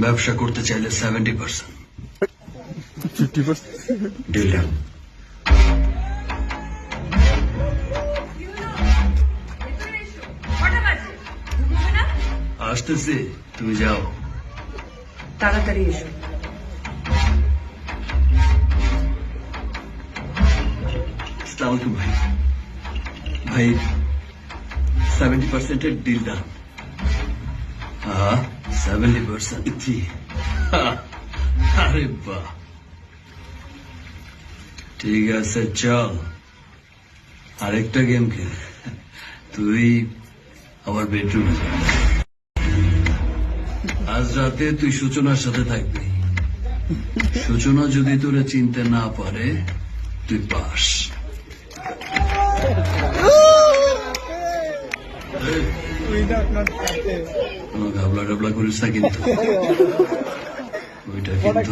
ব্যবসা করতে চাইলে সেভেন্টি পার্সেন্ট ফিফটি আসতেছি তুমি যাও। তাড়াতাড়ি এসো। ভাই। ভাই সেভেন্টি পার্সেন্টের সেভেন্টি পার্সেন্ট জি আরে বাহ। ঠিক আছে চল। আরেকটা গেম খেল। তুই আমার বেডরুমে আজ রাতে তুই সূচনার সাথে থাকবি। সূচনা যদি তোরা চিনতে না পারে তুই পাস। কোনো ঘাবলা টাবলা করিস না কিন্তু। ওইটা কিন্তু